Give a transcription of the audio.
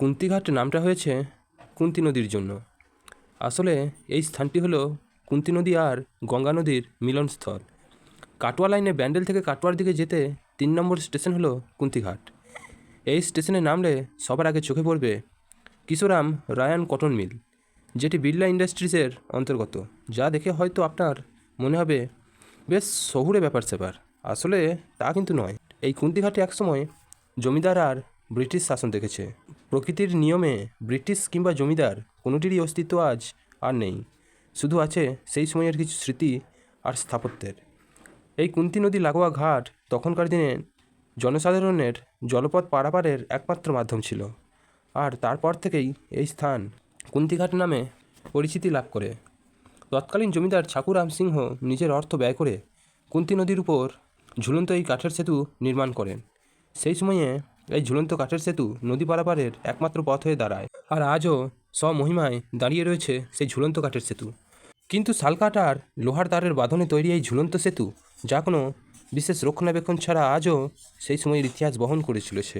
কুন্তিঘাট নামটা হয়েছে কুন্তি নদীর জন্য। আসলে এই স্থানটি হলো কুন্তি নদী আর গঙ্গা নদীর মিলনস্থল। কাটোয়া লাইনে ব্যান্ডেল থেকে কাটোয়ার দিকে যেতে তিন নম্বর স্টেশন হলো কুন্তিঘাট এই স্টেশনে নামলে সবার আগে চোখে পড়বে কিশোরাম রায়ান কটন মিল, যেটি বিড়লা ইন্ডাস্ট্রিজের অন্তর্গত, যা দেখে হয়তো আপনার মনে হবে, বেশ শহুরে ব্যাপার স্যাপার। আসলে তা কিন্তু নয়। এই কুন্তিঘাটে একসময় জমিদার আর ব্রিটিশ শাসন দেখেছে। প্রকৃতির নিয়মে ব্রিটিশ কিংবা জমিদার কোনোটিরই অস্তিত্ব আজ আর নেই। শুধু আছে সেই সময়ের কিছু স্মৃতি আর স্থাপত্যের। এই কুন্তি নদী লাগোয়া ঘাট তখনকার দিনে জনসাধারণের জলপথ পারাপারের একমাত্র মাধ্যম ছিল। আর তারপর থেকেই এই স্থান কুন্তিঘাট নামে পরিচিতি লাভ করে। তৎকালীন জমিদার ছাকুরাম সিংহ নিজের অর্থ ব্যয় করে কুন্তি নদীর উপর ঝুলন্ত এই কাঠের সেতু নির্মাণ করেন। সেই সময়ে এই ঝুলন্ত কাঠের সেতু নদী পারাপারের একমাত্র পথ হয়ে দাঁড়ায়। আর আজও স্বমহিমায় দাঁড়িয়ে রয়েছে সেই ঝুলন্ত কাঠের সেতু। কিন্তু শালকাঠ আর লোহার তারের বাঁধনে তৈরি এই ঝুলন্ত সেতু, যা কোনো বিশেষ রক্ষণাবেক্ষণ ছাড়া আজও সেই সময়ের ইতিহাস বহন করে চলেছে